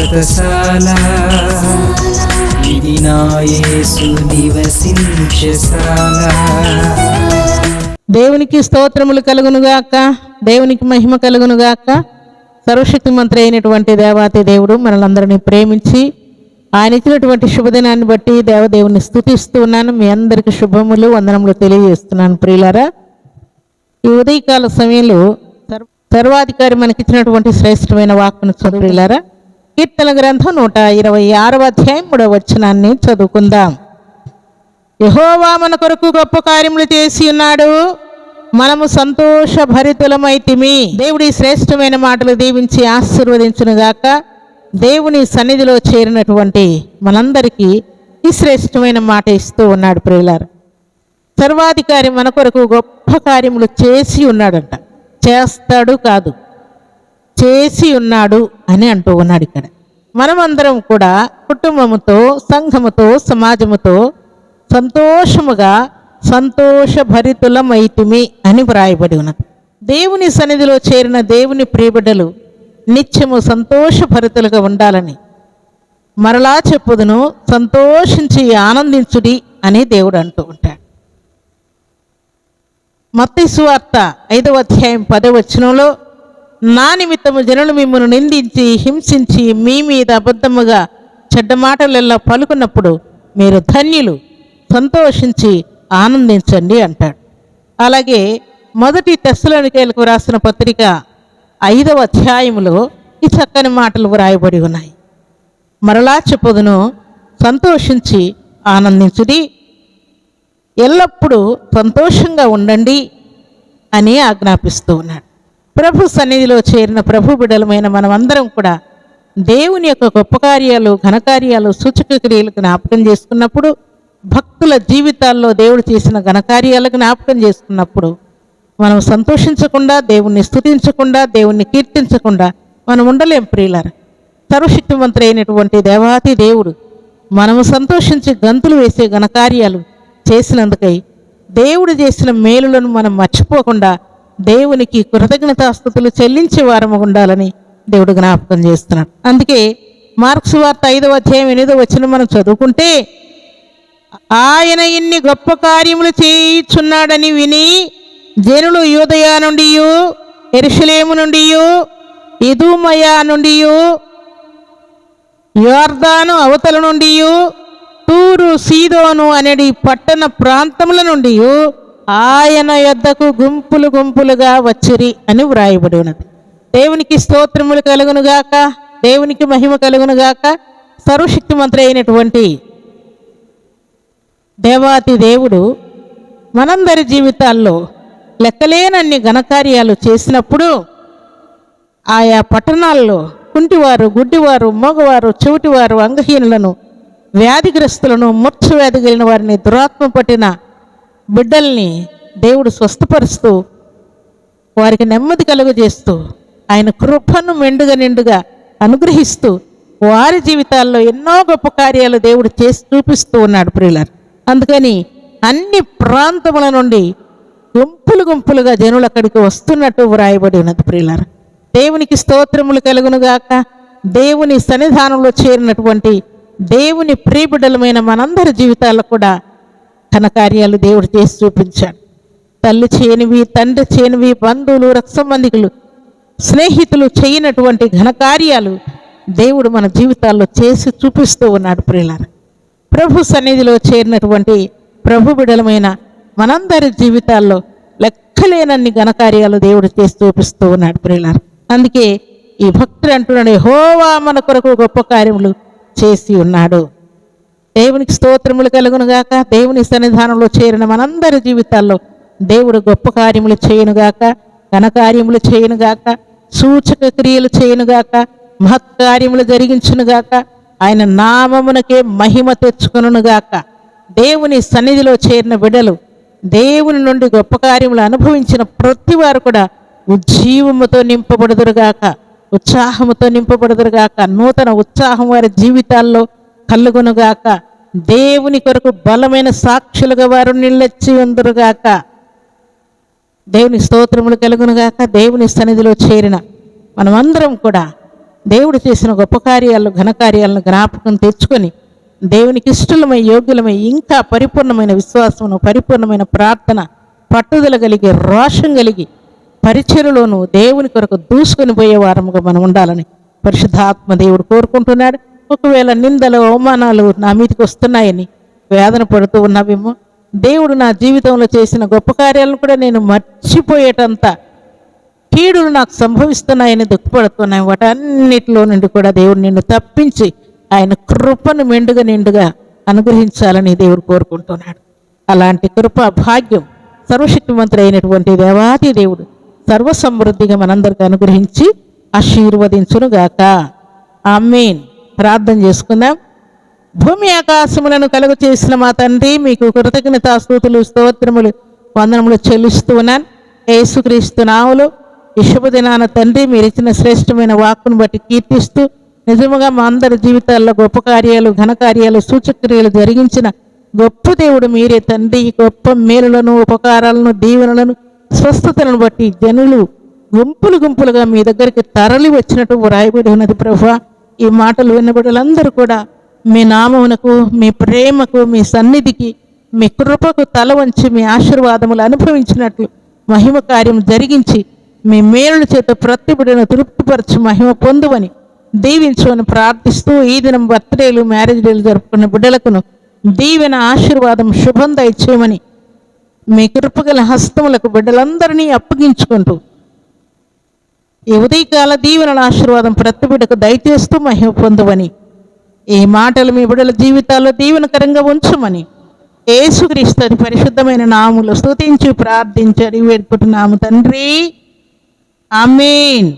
వ్రతశాల ఇది నాయసు నివసించశాల దేవునికి స్తోత్రములు కలుగునుగాక దేవునికి మహిమ కలుగునుగాక సర్వశక్తి మంత్రి అయినటువంటి దేవాతి దేవుడు మనలందరినీ ప్రేమించి ఆయన ఇచ్చినటువంటి శుభదినాన్ని బట్టి దేవదేవుని స్థుతిస్తూ ఉన్నాను. మీ అందరికీ శుభములు వందనములు తెలియజేస్తున్నాను ప్రియులారా. ఈ ఉదయకాల సమయంలో సర్వాధికారి మనకిచ్చినటువంటి శ్రేష్టమైన వాక్కును చదువులారా కీర్తన గ్రంథం నూట ఇరవై ఆరవ అధ్యాయం మూడవ వచనాన్ని చదువుకుందాం. యహోవా మన కొరకు గొప్ప కార్యములు చేసి ఉన్నాడు. మనము సంతోష భరితులమైతిమి దేవుడి శ్రేష్టమైన మాటలు దీవించి ఆశీర్వదించును గాక దేవుని సన్నిధిలో చేరినటువంటి మనందరికీ ఈ శ్రేష్టమైన మాట ఇస్తూ ఉన్నాడు ప్రియులారు. సర్వాధికారి మన కొరకు గొప్ప కార్యములు చేసి ఉన్నాడంట. చేస్తాడు కాదు. చేసి ఉన్నాడు అని అంటూ ఉన్నాడు ఇక్కడ. మనమందరం కూడా కుటుంబముతో సంఘముతో సమాజముతో సంతోషముగా సంతోషభరితులమైతిమి అని వ్రాయబడి ఉన్నది. దేవుని సన్నిధిలో చేరిన దేవుని ప్రియబిడ్డలు నిత్యము సంతోషభరితులుగా ఉండాలని మరలా చెప్పుదును సంతోషించి ఆనందించుడి అని దేవుడు అంటూ ఉంటాడు. మత్తి సువార్త ఐదవ అధ్యాయం పదవచనంలో నా నిమిత్తము జనులు మిమ్మల్ని నిందించి హింసించి మీ మీద అబద్ధముగా చెడ్డ మాటలెల్లా పలుకున్నప్పుడు మీరు ధన్యులు సంతోషించి ఆనందించండి అంటాడు. అలాగే మొదటి తెస్సలోనికేలకు రాసిన పత్రిక ఐదవ అధ్యాయములో ఈ చక్కని మాటలు వ్రాయబడి ఉన్నాయి. మరలా చెప్పుదును సంతోషించి ఆనందించుడి ఎల్లప్పుడూ సంతోషంగా ఉండండి అని ఆజ్ఞాపిస్తూ ఉన్నాడు. ప్రభు సన్నిధిలో చేరిన ప్రభు బిడలమైన మనమందరం కూడా దేవుని యొక్క గొప్ప కార్యాలు ఘనకార్యాలు సూచక క్రియలు జ్ఞాపకం చేసుకున్నప్పుడు భక్తుల జీవితాల్లో దేవుడు చేసిన ఘనకార్యాలు జ్ఞాపకం చేసుకున్నప్పుడు మనం సంతోషించకుండా దేవుణ్ణి స్థుతించకుండా దేవుణ్ణి కీర్తించకుండా మనం ఉండలేం ప్రియులారా. సర్వశక్తిమంతుడు అయినటువంటి దేవాతి దేవుడు మనము సంతోషించి గంతులు వేసే ఘనకార్యాలు చేసినందుకై దేవుడు చేసిన మేలులను మనం మర్చిపోకుండా దేవునికి కృతజ్ఞతాస్థుతులు చెల్లించే వారము ఉండాలని దేవుడు జ్ఞాపకం చేస్తున్నాడు. అందుకే మార్క్స్ వార్త ఐదవ అధ్యాయం ఎనిమిదో వచ్చిన మనం చదువుకుంటే ఆయన ఇన్ని గొప్ప కార్యములు చేయుచున్నాడని విని జనులు యూదయా నుండి ఎరుషులేము నుండి ఇదుమయా నుండి యోర్దాను అవతల నుండి తూరు సీదోను అనేది పట్టణ ప్రాంతముల నుండి ఆయన యొద్దకు గుంపులు గుంపులుగా వచ్చిరి అని వ్రాయబడి ఉన్నది. దేవునికి స్తోత్రములు కలుగునుగాక దేవునికి మహిమ కలుగునుగాక సర్వశక్తిమంతుడు అయినటువంటి దేవాతి దేవుడు మనందరి జీవితాల్లో లెక్కలేనన్ని ఘనకార్యాలు చేసినప్పుడు ఆయా పట్టణాల్లో కుంటివారు గుడ్డివారు మగవారు చెవిటివారు అంగహీనులను వ్యాధిగ్రస్తులను మూర్ఛ వ్యాధి కలిగిన వారిని దురాత్మ పట్టిన బిడ్డల్ని దేవుడు స్వస్థపరుస్తూ వారికి నెమ్మది కలుగజేస్తూ ఆయన కృపను మెండుగా నిండుగా అనుగ్రహిస్తూ వారి జీవితాల్లో ఎన్నో గొప్ప కార్యాలు దేవుడు చేసి చూపిస్తూ ఉన్నాడు ప్రియులర్. అందుకని అన్ని ప్రాంతముల నుండి గుంపులు గుంపులుగా జనులు అక్కడికి వస్తున్నట్టు వ్రాయబడి ఉన్నది ప్రియులర్. దేవునికి స్తోత్రములు కలుగునుగాక దేవుని సన్నిధానంలో చేరినటువంటి దేవుని ప్రియబిడ్డలమైన మనందరి జీవితాల్లో కూడా ఘనకార్యాలు దేవుడు చేసి చూపించాడు. తల్లి చేయనివి తండ్రి చేయనివి బంధువులు రక్త సంబంధికులు స్నేహితులు చేయనటువంటి ఘనకార్యాలు దేవుడు మన జీవితాల్లో చేసి చూపిస్తూ ఉన్నాడు ప్రియులార. ప్రభు సన్నిధిలో చేరినటువంటి ప్రభు బిడలమైన మనందరి జీవితాల్లో లెక్కలేనన్ని ఘనకార్యాలు దేవుడు చేసి చూపిస్తూ ఉన్నాడు ప్రియులార. అందుకే ఈ భక్తుడు అంటున్నాడు హోవా మన కొరకు గొప్ప కార్యములు చేసి ఉన్నాడు. దేవునికి స్తోత్రములు కలుగునుగాక దేవుని సన్నిధానంలో చేరిన మనందరి జీవితాల్లో దేవుడు గొప్ప కార్యములు చేయనుగాక ఘనకార్యములు చేయనుగాక సూచక క్రియలు చేయనుగాక మహత్కార్యములు జరిగించునుగాక ఆయన నామమునకే మహిమ తెచ్చుకొనుగాక దేవుని సన్నిధిలో చేరిన బిడలు దేవుని నుండి గొప్ప కార్యములు అనుభవించిన ప్రతి వారు కూడా ఉజ్జీవముతో నింపబడుదురుగాక ఉత్సాహముతో నింపబడుదురుగాక నూతన ఉత్సాహం వారి జీవితాల్లో కలుగునుగాక దేవుని కొరకు బలమైన సాక్షులుగా వారు నిలచి ఉందరుగాక దేవుని స్తోత్రములు కలుగునుగాక దేవుని సన్నిధిలో చేరిన మనమందరం కూడా దేవుడు చేసిన గొప్ప కార్యాలు ఘనకార్యాలను జ్ఞాపకం తెచ్చుకొని దేవునికి ఇష్టలమై యోగ్యులమై ఇంకా పరిపూర్ణమైన విశ్వాసమును పరిపూర్ణమైన ప్రార్థన పట్టుదల కలిగి రోషం కలిగి పరిచయలోనూ దేవుని కొరకు దూసుకొని పోయే వారముగా మనం ఉండాలని పరిశుద్ధాత్మ దేవుడు కోరుకుంటున్నాడు. ఒకవేళ నిందలు అవమానాలు నా మీదకి వస్తున్నాయని వేదన పడుతూ ఉన్నావేమో. దేవుడు నా జీవితంలో చేసిన గొప్ప కార్యాలను కూడా నేను మర్చిపోయేటంత కీడులు నాకు సంభవిస్తున్నాయని దుఃఖపడుతున్నాయి. వాటన్నిటిలో నుండి కూడా దేవుడు నిన్ను తప్పించి ఆయన కృపను మెండుగా నిండుగా అనుగ్రహించాలని దేవుడు కోరుకుంటున్నాడు. అలాంటి కృప భాగ్యం సర్వశక్తిమంతుడు అయినటువంటి దేవాది దేవుడు సర్వసమృద్ధిగా మనందరికీ అనుగ్రహించి ఆశీర్వదించునుగాక. ఆమెన్. ప్రార్థన చేసుకుందాం. భూమి ఆకాశములను కలుగు చేసిన మా తండ్రి మీకు కృతజ్ఞతాస్తుతులు స్తోత్రములు వందనములు చెల్లిస్తూ ఉన్నాను. యేసుక్రీస్తు నావులు ఈ శుభదినాన తండ్రి మీరు ఇచ్చిన శ్రేష్టమైన వాక్కును బట్టి కీర్తిస్తూ నిజముగా మా అందరి జీవితాల్లో గొప్ప కార్యాలు ఘనకార్యాలు సూచక్రియలు జరిగించిన గొప్ప దేవుడు మీరే తండ్రి. గొప్ప మేలులను ఉపకారాలను దీవెనలను స్వస్థతలను బట్టి జనులు గుంపులు గుంపులుగా మీ దగ్గరికి తరలి వచ్చినట్టు వ్రాయబడి ఉన్నది ప్రభా. ఈ మాటలు వినబడులందరూ కూడా మీ నామమునకు మీ ప్రేమకు మీ సన్నిధికి మీ కృపకు తల వంచి మీ ఆశీర్వాదములు అనుభవించినట్లు మహిమ కార్యం జరిగించి మీ మేలుల చేత ప్రతి తృప్తిపరచి మహిమ పొందువని దీవించమని ప్రార్థిస్తూ ఈ దినం బర్త్డేలు మ్యారేజ్ డేలు జరుపుకున్న బిడ్డలకును దీవెన ఆశీర్వాదం శుభం దయచేయమని మీ కృపగల హస్తములకు బిడ్డలందరినీ అప్పగించుకుంటూ ఈ ఉదయకాల దీవెనల ఆశీర్వాదం ప్రతి బిడ్డకు దయచేస్తూ మహిమ పొందువని. ఈ మాటలు మీ బిడ్డల జీవితాల్లో దీవెనకరంగా ఉంచమని. యేసుక్రీస్తు పరిశుద్ధమైన నాములు స్తుతించి ప్రార్థించి అడిగి వేడుకుంటున్నాము తండ్రి. ఆమేన్.